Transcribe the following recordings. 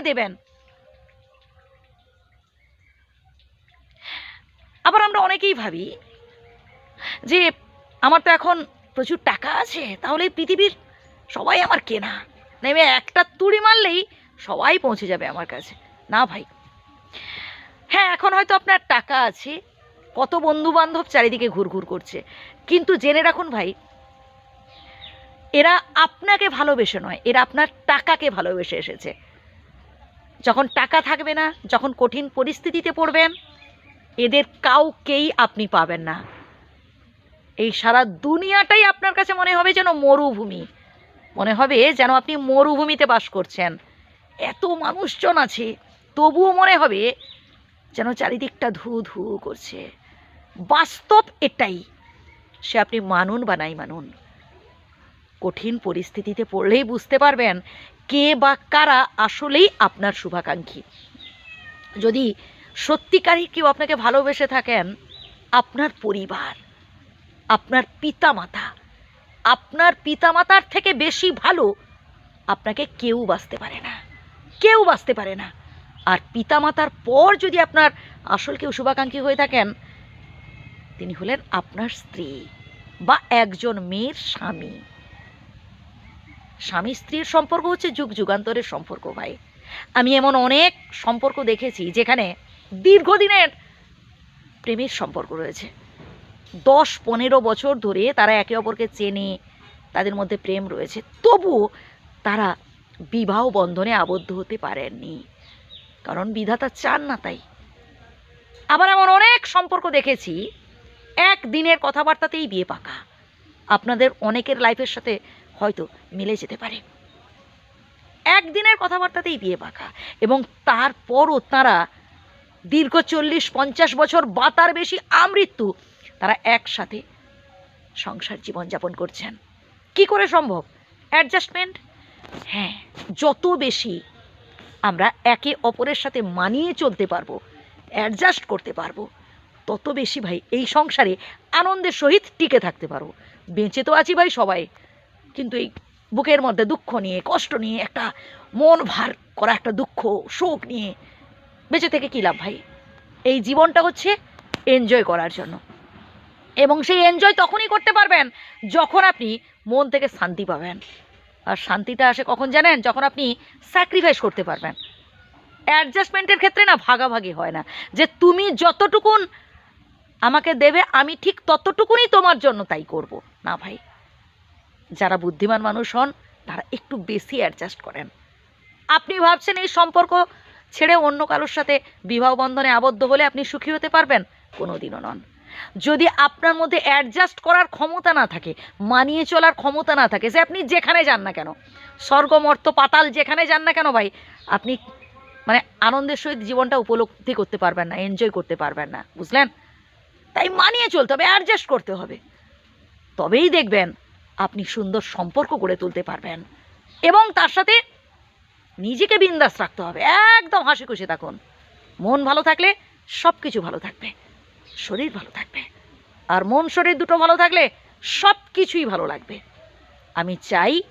আমাকে দেবেন। আবার আমরা অনেকেই ভাবি যে, আমার তো এখন প্রচুর টাকা আছে, তাহলে পৃথিবীর সবাই আমার কেনা। নেমে একটা তুড়ি মারলেই সবাই পৌঁছে যাবে আমার কাছে। না ভাই। হ্যাঁ এখন হয়তো আপনার টাকা আছে, কত বন্ধু বান্ধব চারিদিকে ঘুরঘুর করছে। কিন্তু জেনে রাখুন ভাই, এরা আপনাকে ভালোবেসে নয়, এরা আপনার টাকাকে ভালোবেসে এসেছে। যখন টাকা থাকবে না, যখন কঠিন পরিস্থিতিতে পড়বেন, এদের কাউকেই আপনি পাবেন না। এই সারা দুনিয়াটাই আপনার কাছে মনে হবে যেন মরুভূমি। মনে হবে যেন আপনি মরুভূমিতে বাস করছেন। এত মানুষজন আছে, তবুও মনে হবে যেন চারিদিকটা ধু ধু করছে। বাস্তব এটাই, সে আপনি মানুন বা নাই মানুন। কঠিন পরিস্থিতিতে পড়লেই বুঝতে পারবেন কে বা কারা আসলেই আপনার শুভাকাঙ্ক্ষী। যদি সত্যিকারই কেউ আপনাকে ভালোবেসে থাকেন, আপনার পরিবার, আপনার পিতামাতা, আপনার পিতামাতার থেকে বেশি ভালো আপনাকে কেউ বাঁচতে পারে না। কেউ বাঁচতে পারে না। আর পিতামাতার পর যদি আপনার আসল কেউ শুভাকাঙ্ক্ষী হয়ে থাকেন, তিনি হলেন আপনার স্ত্রী বা একজন মেয়ের স্বামী। স্বামী স্ত্রীর সম্পর্ক হচ্ছে যুগ যুগান্তরের সম্পর্ক, ভাই। আমি এমন অনেক সম্পর্ক দেখেছি যেখানে দীর্ঘদিনের প্রেমের সম্পর্ক রয়েছে। দশ পনেরো বছর ধরে তারা একে অপরকে চেনে, তাদের মধ্যে প্রেম রয়েছে। তবুও তারা বিবাহ বন্ধনে আবদ্ধ হতে পারেননি, কারণ বিধাতা চান না তাই। আবার এমন অনেক সম্পর্ক দেখেছি এক দিনের কথাবার্তাতেই বিয়ে পাকা। আপনাদের অনেকের লাইফের সাথে হয়তো মিলে যেতে পারে। একদিনের কথাবার্তাতেই বিয়ে পাকা এবং তারপরও তারা দীর্ঘ চল্লিশ পঞ্চাশ বছর বা তার বেশি আমৃত্যু তারা একসাথে সংসার জীবনযাপন করছেন। কি করে সম্ভব? অ্যাডজাস্টমেন্ট? হ্যাঁ যত বেশি আমরা একে অপরের সাথে মানিয়ে চলতে পারব, অ্যাডজাস্ট করতে পারব, তত বেশি ভাই এই সংসারে আনন্দের সহিত টিকে থাকতে পারব। বেঁচে তো আছি ভাই সবাই। কিন্তু এই বুকের মধ্যে দুঃখ নিয়ে, কষ্ট নিয়ে, একটা মন ভার করা, একটা দুঃখ, শোক নিয়ে বেঁচে থেকে কী লাভ ভাই? এই জীবনটা হচ্ছে এনজয় করার জন্য। এবং সেই এনজয় তখনই করতে পারবেন যখন আপনি মন থেকে শান্তি পাবেন। আর শান্তিটা আসে কখন জানেন? যখন আপনি স্যাক্রিফাইস করতে পারবেন। অ্যাডজাস্টমেন্টের ক্ষেত্রে না ভাগাভাগি হয় না। যে তুমি যতটুকুন আমাকে দেবে, আমি ঠিক ততটুকুনই তোমার জন্য তাই করব। না ভাই। যারা বুদ্ধিমান মানুষ হন, তারা একটু বেশি অ্যাডজাস্ট করেন। আপনি ভাবছেন এই সম্পর্ক ছেড়ে অন্য কারোর সাথে বিবাহ বন্ধনে আবদ্ধ হলে আপনি সুখী হতে পারবেন? কোনো দিনও নন। যদি আপনার মধ্যে অ্যাডজাস্ট করার ক্ষমতা না থাকে, মানিয়ে চলার ক্ষমতা না থাকে, যে আপনি যেখানে যান না কেন স্বর্গ মর্ত পাতাল যেখানে যান না কেন ভাই, আপনি মানে আনন্দের সহিত জীবনটা উপলব্ধি করতে পারবেন না এনজয় করতে পারবেন না, বুঝলেন? তাই মানিয়ে চলতে হবে অ্যাডজাস্ট করতে হবে। তবেই দেখবেন আপনি সুন্দর সম্পর্ক গড়ে তুলতে পারবেন। এবং তার সাথে নিজেকে বিন্দাস রাখতে হবে। একদম হাসি খুশি থাকুন। মন ভালো থাকলে সব কিছু ভালো থাকবে। শরীর ভালো থাকবে। আর মন শরীর দুটো ভালো থাকলে সব কিছুই ভালো লাগবে। আমি চাই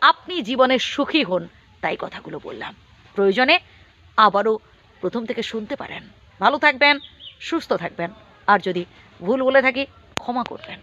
আপনি জীবনে সুখী হন, তাই কথাগুলো বললাম। প্রয়োজনে আবারও প্রথম থেকে শুনতে পারেন। ভালো থাকবেন, সুস্থ থাকবেন। আর যদি ভুল বলে থাকি, ক্ষমা করবেন।